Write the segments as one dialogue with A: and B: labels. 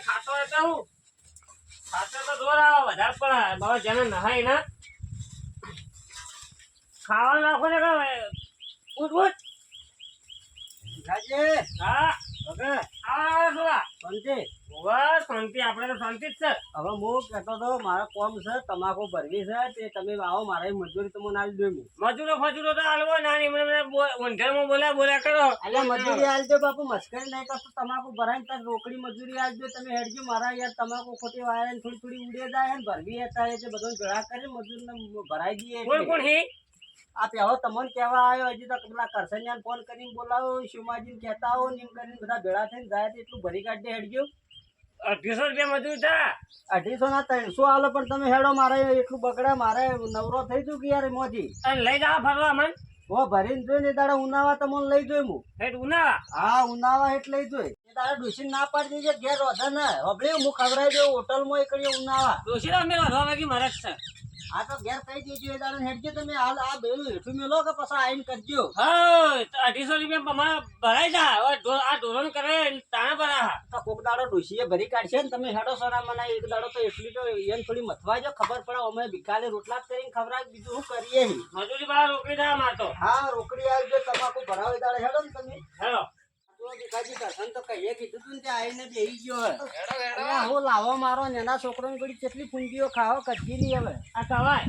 A: ખાતો હોય તો જોર વધારે પડે બાબા જેને નહાય ના ખાવા નાખો ને ઉઠ ઉઠ હા
B: મારો કોમ છે તમાકુ ભરવી છે તે તમે આવો મારે મજૂરી તમને આલી દઉં
A: મજૂરો ફજૂરો તો હાલવો નાની વંઢારમાં બોલ્યા બોલ્યા કરો.
B: એટલે મજૂરી આલજો બાપુ મસ્કરી નહીં કરશો તમાકુ ભરાય તાર રોકડી મજૂરી આલજો તમે હેડજો મારા યાર તમાકુ ખોટી વાયા થોડી થોડી ઉડે જાય ભરવી હતા એ બધો ભેળા કરી મજૂરને ભરાઈ દઈએ
A: કોણ કોણ હી?
B: આ પહેલો તમને કહેવા આવ્યો હજી તો પેલા કરસનિયાને ફોન કરીને બોલાવો શિવમાજીને કહેતા આવો ને એમ કરીને બધા ભેળા થઈને જાય તો એટલું ભરી કાઢી હેડજો.
A: અઢીસો રૂપિયા મજૂર થા
B: અઢીસો ના ત્રણસો આલો પણ તમે હેડો મારે એટલું બગડે મારે નવરો થઈ ગયું કે યાર મોજી
A: અને લઈ જાઓ ફરવા મન
B: હો ભરીને જોઈ ને તારે ઉનાવા તમને લઈ જોઈ હું
A: હેડ ઉના
B: હા ઉનાવા એટલે લઈ જોઈ. તારે ડુસી ના પાડી દેજે ઘેર વધે ને હબળી હું ખવડાવી દઉં હોટલમાં એકડી ઉનાવા.
A: ડુસી અમે વધવા માંગી મારે છે.
B: આ તો ઘેર કહી દેજો એ દાડા હેડજો તમે. હાલ આ બે હેઠું મેલો કે પછી આઈને કરજો.
A: હા અઢીસો રૂપિયા ભરાઈ જા. આ ધોરણ કરે તાણે ભરા.
B: તો કોક દાડો ડુસીએ ભરી કાઢશે ને તમે હેડો સોના મને એક દાડો તો એટલી તો એને થોડી મથવાજો ખબર પડે. અમે ભીકાલે રોટલા જ કરીને ખવડાવી બીજું શું કરીએ.
A: મજૂરી બહાર રોકડી દા મારતો
B: હા રોકડી આવજો તમાકુ ભરાવે દાડે હેડો ને તમે.
A: હેલો
B: ને હે. લાવો મારો નાના એના છોકરાને બધી કેટલી પૂંજીઓ ખાવો કચ્છી ની હવે.
A: આ કવાય.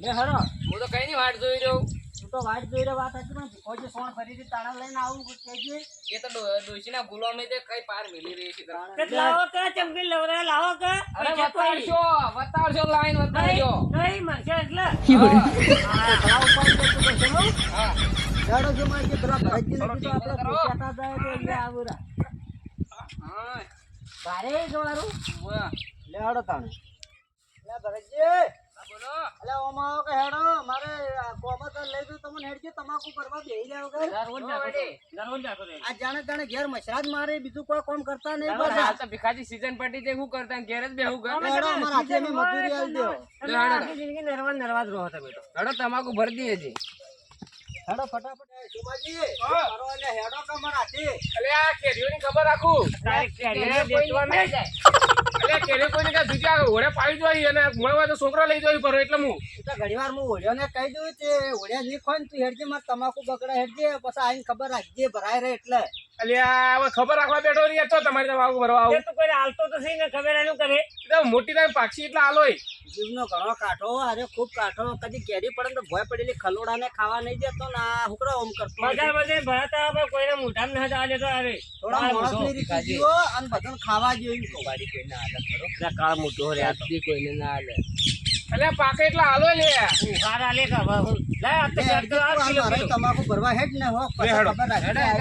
B: લે હરો
C: હું તો કઈ ની વાટ જોઈ રહ્યો.
B: તું તો વાટ જોઈ રહ્યો વાત હતી પણ ભીખોજી સોણ ફરીથી તાણા લઈને આવું કહેજે
C: એ તો ડોશી ના ગુલામ ને તે કઈ પાર મિલી રહી છે
A: લાવો કે ચમકી લવરા લાવો કે.
C: અરે
A: કોઈ નહીં.
C: લાઈન
A: નહીં, નહીં મળશે એટલે.
B: હો.
C: હા.
B: હેડો જો મારી પેલા ભરતજી ને કીધું આપણે
C: ટેકો
B: જાય તો એટલે આવું
C: હા.
B: ભારે જવાનું લે હેડો તાણે. લે ભરતજી
C: બોલો.
B: એટલે ઓમાં આવો કે હેડો. મારે કોમત લઈ દઉં તમને હેડજો તમાકુ કરવા બેહી રહ્યા. આ જાણે જાણે ઘેર મસરાજ મારે બીજું કોઈ કામ કરતા નહીં
C: તો ભીખાજી season પડી જાય શું કરતા ઘેર જ બેહું ઘર.
B: હેડો અમારા હાથે મજૂરી આલી દો
A: જિંદગી નરવા નરવા જ રહો તમે તો.
C: હેડો તમાકુ ભરી દઈએ છે
B: હેડો ફટાફટ. એ શોભાજી કરો એટલે હેડો કે અમારા હાથે
C: અલે આ કેરીઓની ખબર રાખું?
A: તારીખ કેરીને
C: કેરીઓ. જાય. અલે કેરીઓ કોઈને ઘોડે પાડી જોઈ અને મળવા તો છોકરો લઈ જોઈ પર એટલે હું.
B: તો ઘણી વાર હું ઓળિયોને કહી દઉં તે ઓળિયા નહીં ખોન તું હેડજે મારે તમાકુ બગડે હેડજે પછી આઈને ખબર રાખજે ભરાય રહે એટલે.
C: અલે આ હવે ખબર રાખવા બેઠો રહી તો તમારે તો વાવ ભરવા આવું.
A: તો કોઈ હાલતો તો સહી ને ખબર એનું કરે
C: તો મોટી થાય પાક્ષી એટલે આલોય
B: જીવનો ઘણો કાઠો અરે ખૂબ કાઠો કદી કેરી પડે ને તો ભોય પડેલી ખલોડાને ખાવા નહીં દેતો ને આ હુકડો ઓમ કરતો
A: બધા બધે ભરાતા હવે કોઈને મોઢામાં ન જવા દેતો અરે
B: થોડા માણસની રીતે જીવો અને બધાને ખાવા જેવી. કહું
C: ગાડી કોઈને આલે ખરો?
A: કાળ મોટો રે આ તો.
C: કોઈને ના આલે અલે પાકે એટલે હાલો લે.
A: ઉઘાર આલે કે હું લે આ તો કિલો.
B: તમાકુ ભરવા હેડ ને હો.
C: હેડ.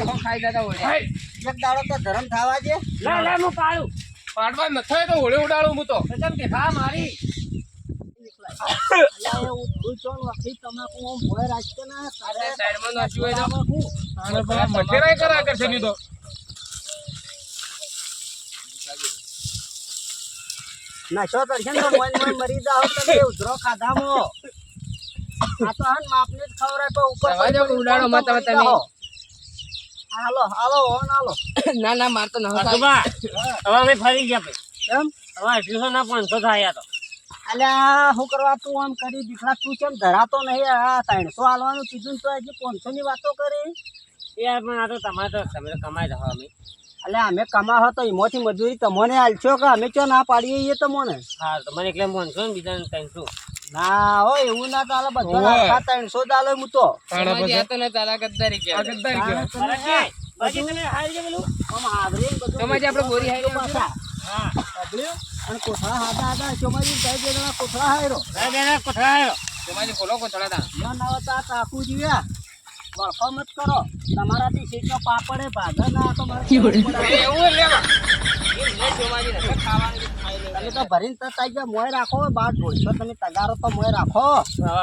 C: હો ખાઈ જતા હોય.
B: એક દાડો તો ધરમ થવા દે.
A: લે લે હું પાડું.
C: પાડવા ન થાય તો હોળે ઉડાડું હું તો.
A: કેમ કે હા મારી.
B: તમાકુ ઓમ ભોય રાખશે ને તારે
C: સાઈડમાં નાખ્યું હોય તો.
B: તમાકુ.
C: મઠેરાય કરા કરશે નહીં તો.
B: નશો કરશે ને મોય મરી જાઓ તમે ઉધરો ખાધામો. આ તો હન માપને જ ખવડાય પણ ઉપર
C: જવા
B: પડી
C: ઉડાડો મત તમે.
B: હાલો હાલો ઓન હાલો.
C: ના ના માર તો ન
A: હવે અમે ફરી ગયા ભાઈ.
B: એમ
A: હવે અઢીસો ના પાંચસો થયા તો.
B: અલ્યા શું કરવા તું આમ કરી દીકરા તું કેમ ધરાતો નહીં? આ ત્રણસો હાલવાનું કીધું તો હજી પાંચસો ની વાતો કરી.
A: યાર પણ આ તો તમારે તો તમે તો કમાઈ દો અમે.
B: અલ્યા અમે કમાવો તો એમાંથી મજૂરી તમને આલશો કે અમે ચો ના પાડીએ એ તમને?
A: હા તમને એટલે પાંચસો ને બીજાને ત્રણસો
B: ના હો એવું ના ચાલે બધા. આખા ત્રણસો ચાલે હું તો.
C: તમારી આ તો ન ચાલે ગદ્દારી કે ગદ્દારી કે
A: બરાબર બાકી તમે હારી છે પેલું.
B: આમ આવરી ને બધું
C: તમારી આપણે બોરી હારી
B: પાછા.
A: હા.
B: સાંભળ્યું? અને કોથળા હાથા હતા ચોમાજી કોથળા હાયરો
A: બે બેના કોઠા આવ્યો
C: તમારી ખોલો કોથળા
B: ના હોય કાકુ જીવ્યા. મત કરો. તમારાથી સીટનો પાપડે ભાગે ના તો મારે કેવું
C: એવું લેવા.
B: તમે તો ભરીને તો તાઈ ગયા મોય રાખો બાર ઢોલશો તમે તગારો તો મોય રાખો.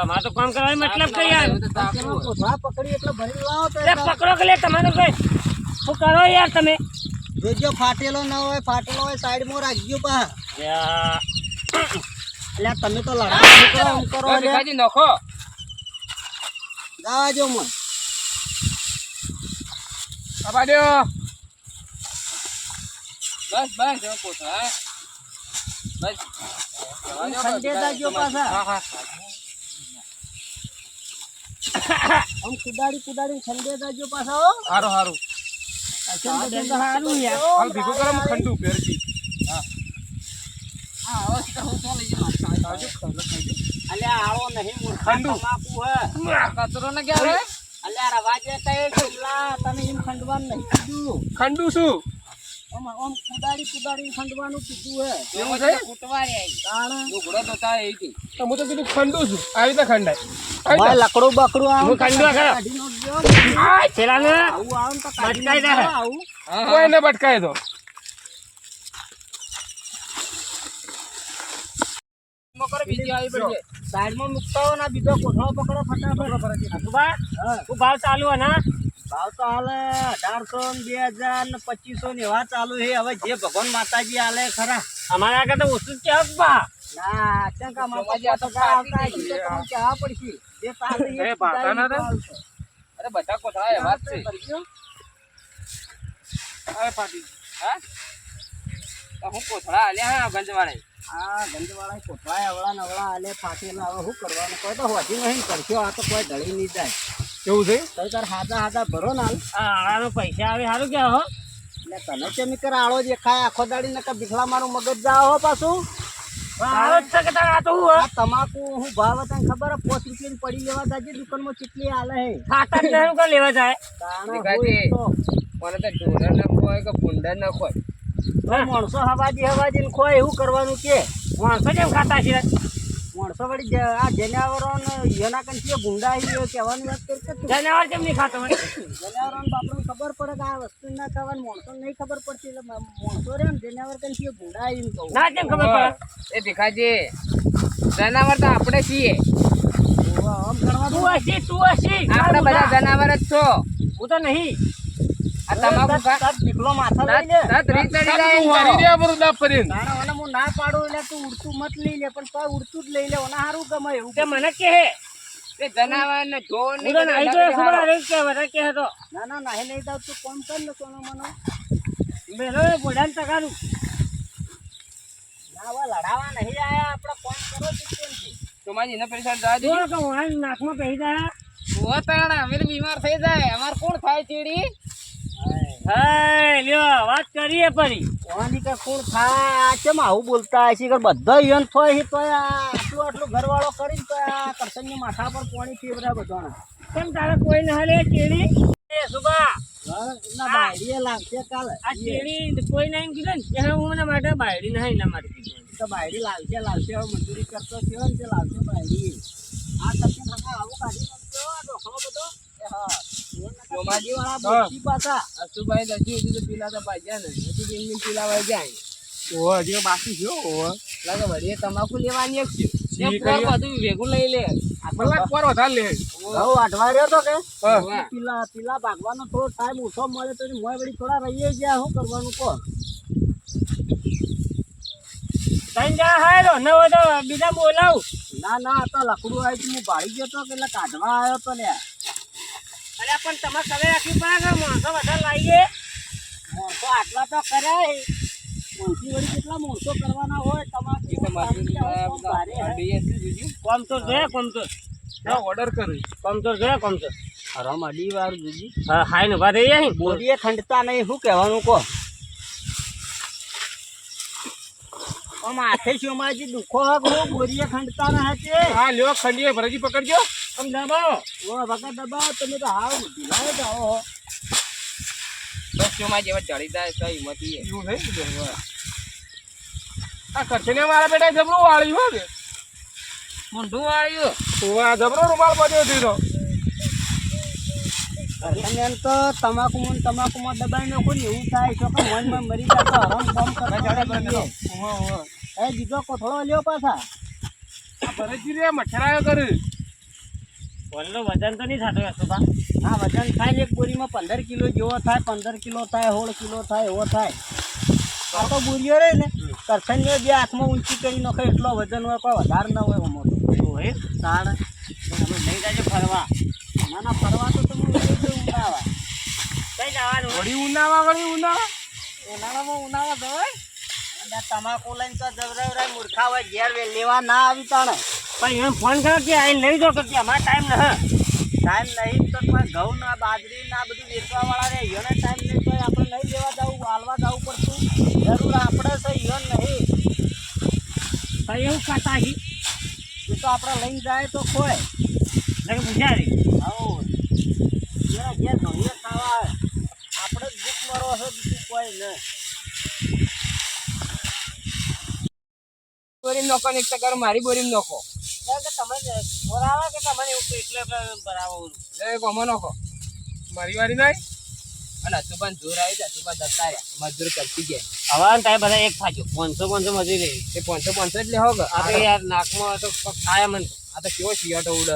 A: મારે તો કામ કરવાનો મતલબ કઈ યાર.
B: કોથળા પકડી એટલે ભરી લાવો તો
A: પકડો કે લે તમારે કઈ? શું કરો યાર તમે?
B: જોજો ફાટેલો ન હોય ફાટેલો હોય સાઈડમાં રાખજો પા એટલે તમે તો લડાઈ કરો એમ કરો
D: નખો.
B: જવા જો મન
D: આપા દ્યો. બસ બસ જો કોથળા. બસ.
B: ખંડે જાજો
D: તમારે-
B: પાછા.
D: હા, હા.
B: આમ કુદાડી કુદાડી ખંડે જાજો પાછા હો.
D: હારું હારું.
B: બધું તો હારું યાર.
D: હાલ ભીખું કરો હું ખંડુ ફેરથી
B: અલ્યા આવો નહીં મૂર્ખા
D: ખંડુ.
B: તમાકુ હે.
D: કચરો ને ક્યારે?
B: અલ્યા રવાજે કઈ છોકલા તમે એમ ખંડવાનું નહીં કીધું.
D: ખંડુ શું?
B: આમ આમ કુદાડી કુદાડી ખંડવાનું કીધું હે.
D: એવું છે?
B: તાણ?
D: તો હું તો કીધું ખંડુ છું. આવી રીતે ખંડાય. આવી
B: ભાઈ
D: રીતે.
B: લકડું બકડું આવું
A: ખંડવા ખરો. આ
B: આવું આવું તો કાઢી આવું.
D: કોઈને તો
B: સાઈડમાં મૂકતા હો ને બીજો કોથળો પકડો ફટાફટ.
A: હસુભા, શું ભાવ ચાલુ હે ના?
B: ભાવ તો હાલે અઢારસો ને બે હજાર ને પચીસો ને એવા ચાલુ છે. હવે જે ભગવાન માતાજી હાલે ખરા.
A: અમારા આગળ તો ઓછું કે બા
B: ના ચંકા માતાજી તો કહેવા પડશે. જે.
D: અરે બધા એવા જ છે. અરે પાટી હા? હું કોથળા આલ્યા હા ગંજવાળે?
B: આ ગંદવાળા કોઠવાય અવળા નવળા આલે ફાટેલા હવે શું કરવાનું? કોઈ તો હોજી નહીં કરશો આ તો કોઈ ઢળી નહીં જાય.
D: એવું છે?
B: તો તાર હાથા હાથા ભરો ના
A: આ આળાનો પૈસા આવે સારું કે હો?
B: એટલે તને કેમ કર આળો દેખાય આખો દાડી નકર ભીખલા મારું મગજ જાવ હો પાછું?
A: આળો જ છે કે તારે આ તો હું?
B: આ તમાકુ હું ભાવ તને ખબર હે પોચ રૂપિયાની પડી લેવા જાજે દુકાનમાં ચીટલી હાલે હે.
A: ખાતા જ નહીં કોણ લેવા જાય.
D: મને તો ઢોરા ન ખોય કે ભૂંડા ન ખોય
B: માણસો હવાજી હવાજી ને ખોય એવું કરવાનું કે?
A: માણસો કેમ ખાતા છે?
B: માણસો વળી આ જનાવરો ને એના કંઈ ગુંડા આવી કહેવાની વાત કરી
A: જનાવર કેમ નહીં ખાતો હોય
B: જનાવરો બાપડો ખબર પડે કે આ વસ્તુ ના ખાવાની માણસો નહીં ખબર પડતી એટલે માણસો રે ને જનાવર કંઈ ગુંડા આવી કહું.
A: ના કેમ ખબર પડે?
D: એ ભીખાજી જનાવર તો આપણે છીએ.
A: તું હશી તું હશી
D: આપણે બધા જનાવર જ છો.
A: હું તો નહીં. મને કે
D: જનાવર ને
A: તો નાહી
B: નહીં તું કોમ કર સોનો મનો.
A: મેલો
B: લડાવા નહીં આયા આપણે કોમ કરો તું કેમથી
D: તમારી એના જવા
A: નાકમાં પહેરી જાય
D: ઓ તાણા અમે બીમાર થઈ જાય. અમાર કોણ થાય ચીડી?
A: હે લ્યો વાત કરીએ પરી
B: ઓની કે કોણ થાય? કેમ આવું બોલતા હશે કે બધા યન થોય છે તોય આટલું આટલું ઘરવાળો કરીને તો કરસનની માથા પર પાણી પીવરા બધાના.
A: કેમ તારે કોઈ ના હાલે ચેડી એ સુબા
B: ના બાયડીએ લાગશે કાલે.
A: આ ચેડી કોઈ નહીં કીધું ને કે હું મને માટે બાયડી નહીં એના માટે કીધું
B: તો બાયડી લાવશે લાવશે હવે મજૂરી કરતો થયો ને તે લાવશે બાયડી. આ તકે નાના આવું કાઢી નાખજો આ ડોખલો બધો. હા.
D: સોમાજી
B: વાળા
D: હા.
B: પાછા.
D: અશુભાઈ હજી હજી તો પીલા તો પાછા ને હજી તો એમની પીલાવા જાય.
C: ઓહો હજી બાકી છે ઓહો.
D: લાગે વળી તમાકુ લેવાની એક છે.
C: જી
D: એક બધું ભેગું લઈ લે.
C: કલાક પર વધારે લે.
B: ઘઉં વાટવા રહ્યો તો કે. પીલા પીલા ભાગવાનો થોડો ટાઈમ ઓછો મળે તો મોય વળી થોડા રહીએ ગયા. શું કરવાનું કહો?
A: તઈ જા હાલો ન હોય તો બીજા બોલાવું
B: ના ના આ તો લકડું આવી હું ભાડી ગયો તો કે એટલે કાઢવા આવ્યો તો લ્યા.
A: અરે પણ તમારે કરે રાખવી પડે કે માણસો વધારે લાવીએ
B: માણસો આટલા તો કર્યા. મોણસી વળી કેટલા માણસો કરવાના હોય તમારે
D: એ તો મજૂરી વાળા બધા DSC જોજો.
A: કોમ તો જોયે કોમ તો.
C: ઓર્ડર કરી.
A: કોમ તો જોયે કોમ તો.
B: હરામ અડી વાર જોજી
A: હા હાઈ ને ઊભા રહી અહીં.
B: બોડીએ ખંડતા નહીં શું કહેવાનું કહો? આમ હાથે શોમાજી દુખો હક હું બોરીએ ખંડતા ના હશે
C: હા લ્યો ખંડીએ ભરજી પકડજો.
A: આમ દબાવો
B: ઓ દબાવો તમે તો હાવ ઢીલાય જાઓ હો.
D: બસ ચોમાં જેવા ચડી જાય તો હિંમતી
C: એવું થઈ ગયું આ કરશે મારા બેટા જબરું વાળ્યું હો કે
D: મોંઢું વાળ્યું.
C: આ જબરો રૂમાલ પડ્યો દીધો.
B: એમ તો તમાકુ માં ને તમાકુમાં દબાઈ નાખો ને એવું થાય છો કે મનમાં મરી જાય તો હરામ.
C: ઓહો, ઓહો.
B: એ બીજો કોથળો લ્યો પાછા.
C: આ ભરતજી રે મચ્છરાયો કરે.
A: ફોનનું વજન તો નહીં થતું હશે
B: હા વજન થાય એક બોરીમાં પંદર કિલો જેવો થાય પંદર કિલો થાય સોળ કિલો થાય એવો થાય. આ તો બોરીઓ રહે ને કરસનને બે હાથમાં ઊંચી કરી નાખે એટલો વજન હોય કોઈ વધારે ના હોય મોટો.
A: એવું હોય
B: તાણ
A: અમે લઈ જાય ફરવા.
B: ના ના ફરવા તો તમે ઉનાવા
A: કઈ જવાનું?
D: વળી ઉનાળા વળી ઉનાળા.
B: ઉનાળામાં ઉનાળા જવાય તમાકુ લઈને તો જવરાવરાય મૂર્ખા હોય ઘેર લેવા ના આવી તાણે.
A: પણ એમ ફોન કરો કે અહીં લઈ જાઓ કે અમારે ટાઈમ ન
B: ટાઈમ નહીં તો કોઈ ઘઉં ના બાજરી ના બધું વેચવા વાળા રે ઈયોને ટાઈમ નહીં તો આપણે લઈ લેવા જવું હાલવા જવું પડતું. જરૂર આપણે છે યોન નહીં.
A: કઈ એવું કરતા હી.
B: એ તો આપણે લઈ જાય તો ખોય
A: નહીં પૂછ્યા
B: આવો એના ઘેર ઘણીએ ખાવા આપણે જ ભૂખ મરો છે બીજું કોઈ નહીં
D: બોરી નોખો ને એક ટકા મારી બોરી નોખો. મારી વારી નહીં? અને અસુબાન જોર આવી જાય અસુબાન જતા મજૂર કરતી ગયા.
A: હવે તારે બધા એક થાજો પાંચસો પાંચસો મજૂરી રહી
D: એ પાંચસો પાંચસો એટલે હોગ
A: આ યાર નાકમાં તો ખાયા મને
D: આ તો કેવો શિયાટો ઉડ?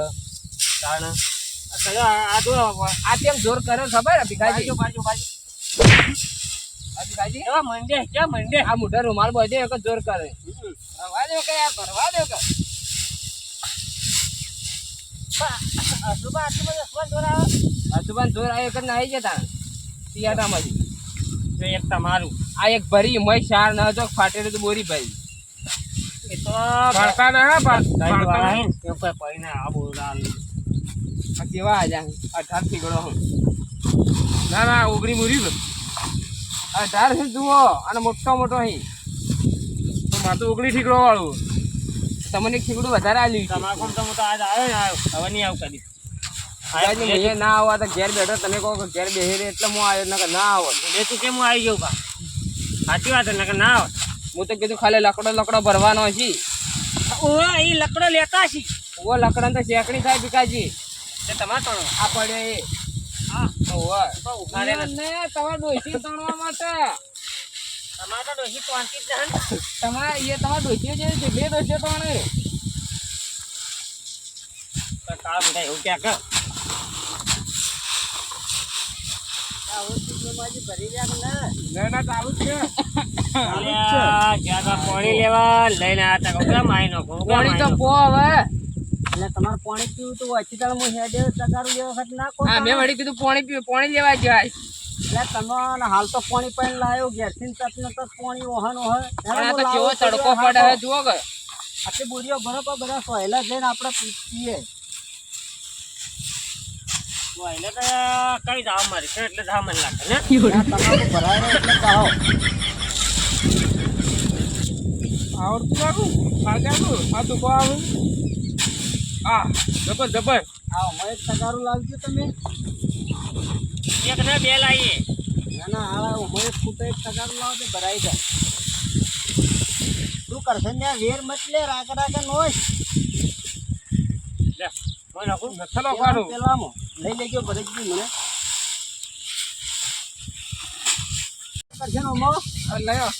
A: કારણ આ તો આ
D: કેમ જોર કરે ખબર? ભીખાજી
A: બાજુ બાજુ મંડે કેવા મંડે?
D: આ મોટા રૂમાલ બધે એક જોર કરે. ભરવા દો કે યાર ભરવા દો કે?
B: અશુભા આટલું બધું અસવાન દોરાવે
D: અસુબાન જોર આવી ગયા જ નાહી જતા શિયાટામાંથી
A: તો. એક તમારું
D: આ એક ભરી મય શાર ન હતો ફાટેલું તો બોરી ભરી.
A: એ તો
D: ભરતા ના
A: ને, એ કોઈ પડીને આ
D: કેવા આજા અઢાર ઠીકડો હું. ના ના ઓગણી મૂરી અઢાર છે જુઓ અને મોટો મોટો અહીં તો મારે ઓગણી ઠીકડો વાળું. તમને ખીકડું વધારે આલ્યું.
A: તમાકુ તો હું તો આજ આવ્યો ને આવ્યો. હવે નહીં આવું કદી.
D: ના આવવા તો ઘેર બેઠો તમે કહો કે ઘેર બેહી રહે એટલે હું આવ્યો નકર ના આવો.
A: બે તું કેમ હું આવી ગયો બા? સાચી વાત છે ને આવે.
D: હું તો કીધું ખાલી લકડો લકડો ભરવાનો છે.
A: ઓ એ લકડો લેતા છી
D: ઓ લકડા તો શેકણી થાય ભીખાજી.
A: તે તમારે તણો.
D: આ પડે એ.
A: હા.
D: તો
A: ઉઘાડે ને.
D: તમારે ડોશી તણવા માટે.
A: તમારે તો ડોશી જ છે ને.
D: એ તમારે ડોશીઓ છે બે
A: બધા એવું ક્યાં કર?
D: જ
A: પાણી લેવા? લઈને આ તા માઈ નાખો
D: પાણી તો પો હવે.
B: એટલે તમારે પાણી પીવું તો વચ્ચે તાળ હું હેડે તગારું લેવા વખત ના કહો
D: હા મેં વળી કીધું પાણી પીવું પાણી લેવા જાય.
B: હાલ તો પાણી પાણી લાવ્યો ઘેરથી ને તક પાણી ઓહન ઓહન
D: આ તો કેવો તડકો પડે હવે જુઓ કે
B: આટલી બોરીઓ ભરો પણ બધા સોયલા જઈને આપણે પીએ.
A: નાખો. તો કઈ ધામ મારી છે એટલે ધામ મને લાગે ને.
B: ત્યાં ભરાય એટલે કહો
D: આવડતું લાગુ આ આ દુખો આવું? આ જબર જબર.
B: આવો મને તગારું લાવજો તમે.
A: એક ને બે લાવીએ
B: ના ના હા ઉમર ફૂટે એક તગારું લાવો તો ભરાઈ જાય. શું કરશે? ને વેર મત લે રાગ રાગ નોશ
A: લે હું નાખું
D: નથલો કાઢું
B: પેલામાં લઈ લેજો ભરી જ મને કરશે ને ઉમો?
D: લયો.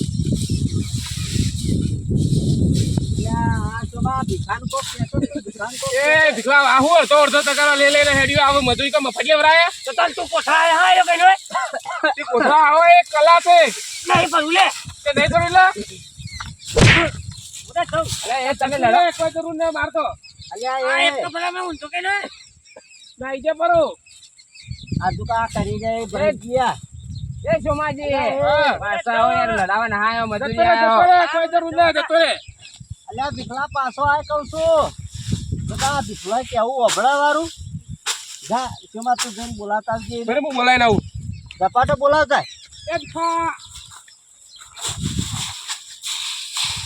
B: આ તો બા ભીખાન કોક કહેતો હતો, ભીખાન કોક
D: એ ભીખલા આ હું અડધો અડધો ટકા લઈ લઈને હેડ્યો આવે મજૂરી કા મફતિયા ભરાય
A: તો તન તું કોઠા હા એ કઈ નોય
D: તે કોઠા આવો એક કલા છે
A: નહીં પણ લે.
D: તે નહીં કરું લે?
A: બધા કહું
D: અરે એ તમે લડો. કોઈ જરૂર નહીં મારતો
B: અલ્યા એ.
A: એક તો પેલા મેં ઊંધો કઈ નોય
D: ના ઈજે પરો
B: આ દુકા કરી જાય ભરી ગયા.
D: એ સોમાજી પાછા આવો લડાવા ના આયો મજૂરી આયો. કોઈ જરૂર નહીં જતો રે
B: અલ્યા ભીખલા પાછો આય કહું છું. બધા ભીખલા કેવું અભડા વાળું જા તેમાં તું જઈને બોલાતા આવજે.
D: બરે હું બોલાઈને આવું.
B: ઝપાટો બોલાવતા.
D: એ ભીખા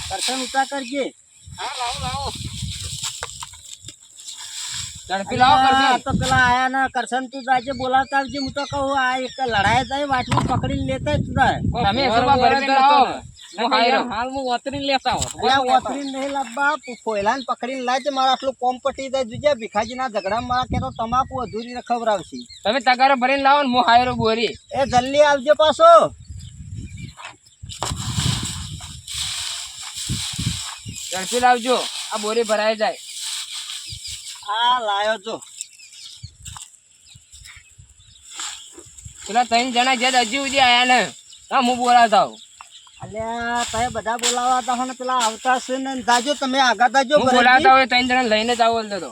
B: કરશન ઉતા કરજે.
D: હા લાવો લાવો. ઝડપી લાવો
B: આ
D: કરજે.
B: તો પેલા આયા ના કરશન તું જાજે બોલાવતા આવજે. હું તો કહું આ એક લડાઈ જાય વાટમાં પકડીને લેતા જ
D: તમે
B: આવજો
D: ઝડપી લાવજો. આ બોરી ભરાય જાય.
B: આ લાયો જો.
D: પેલા ત્રણ જણા જે હજી સુધી આયા ને હા હું બોલાતા હું
B: અલ્યા તમે બધા બોલાવા હતા ને પેલા આવતા છે ને જાજો તમે આગળ જાજો
D: હું હોય ત્રણ જણા લઈને જ આવો બોલતો તો.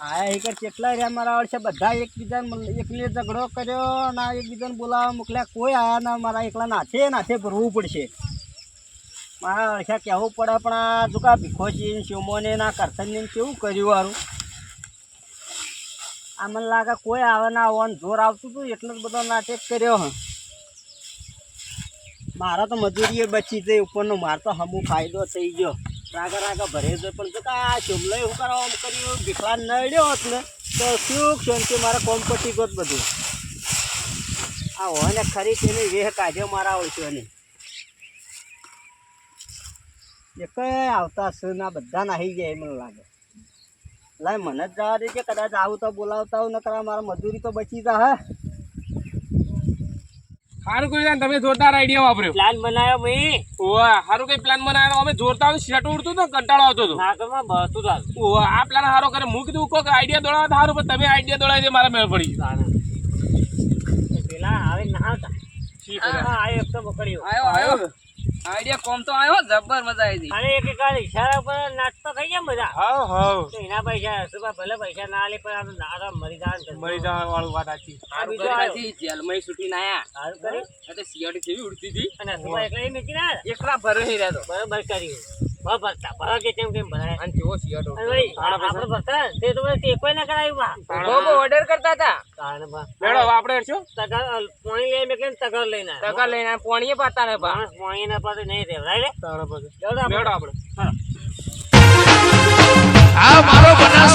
B: હા એક કેટલા રહ્યા મારા વર્ષે બધા એકબીજાને એકલે ઝઘડો કર્યો ના એકબીજાને બોલાવવા મોકલ્યા. કોઈ આયા ના મારા એકલા નાથે નાથે ભરવું પડશે. મારા વર્ષે કહેવું પડે પણ આ જો કા ભીખોજી ને શિવમોને ના કરથનને ને કેવું કર્યું વારું આ મને લાગે કોઈ આવે ના આવવાનું જોર આવતું હતું, એટલે જ બધો નાટક કર્યો હ. મારા તો મજૂરી બચી જઈ ઉપરનો માર તો હમુ ફાયદો થઈ ગયો. રાગા રાગા ભરે છે, પણ જો આ શોમલો એવું કરવા આમ કર્યું, ભીખલા નડ્યો હોત ને, તો શું શાંતિ મારા કોમ પટી ગયો બધું. આ હોય ને ખરી તેની વેહ કાઢ્યો મારા ઓળખ્યો એ કઈ આવતા છે ના બધા નાહી જાય મને લાગે. લાય મને જ જવા દે કે કદાચ આવું તો બોલાવતા આવું નકર મારા મજૂરી તો બચી જા હે.
C: સારું કર્યું તમે જોરદાર આઈડિયા વાપર્યો.
A: પ્લાન બનાવ્યો મેં
C: ઓવા સારું કઈ પ્લાન બનાવ્યો? અમે જોરતા શેટ ઉડતું તો કંટાળો આવતો હતો.
A: નાકમાં બસતું ચાલ
C: ઓવા આ પ્લાન સારો કરે મૂકી કીધું કોક આઈડિયા દોડાવો તો સારું પણ તમે આઈડિયા દોડાવી દે મારા મેળ પડી
A: પેલા આવે ના આવતા હા હા આવ્યો એક તો પકડ્યો.
D: આવ્યો આવ્યો આઈડિયા કોમ તો આવ્યો જબર મજા આવી હતી.
A: અને એક એક આ ઈશારા પર નાસ્તો થઈ ગયા મજા
C: હાવ હાવ
A: તો એના પૈસા હસુભા ભલે પૈસા ના લે પણ આનો નારા મરી જાન
C: મરી જવા વાળું વાત સાચી.
D: આ
A: બીજો આવ્યો.
D: કરી છૂટી ના આયા.
A: હાલ કરી
D: એટલે તો કેવી ઉડતી હતી.
A: અને હસુભા એકલા એ મૂકી ના
D: એકલા ભરે નહીં રહેતો.
A: બરાબર કર્યું.
D: ઓર્ડર કરતા હતા.
C: આપણે
A: પોણી લઈ મે કેમ તગર લઈને
D: તગર લઈને પોણીએ પાતા
A: પોણી ના નહીં રેવરાય
C: આ મારો
A: બનાસ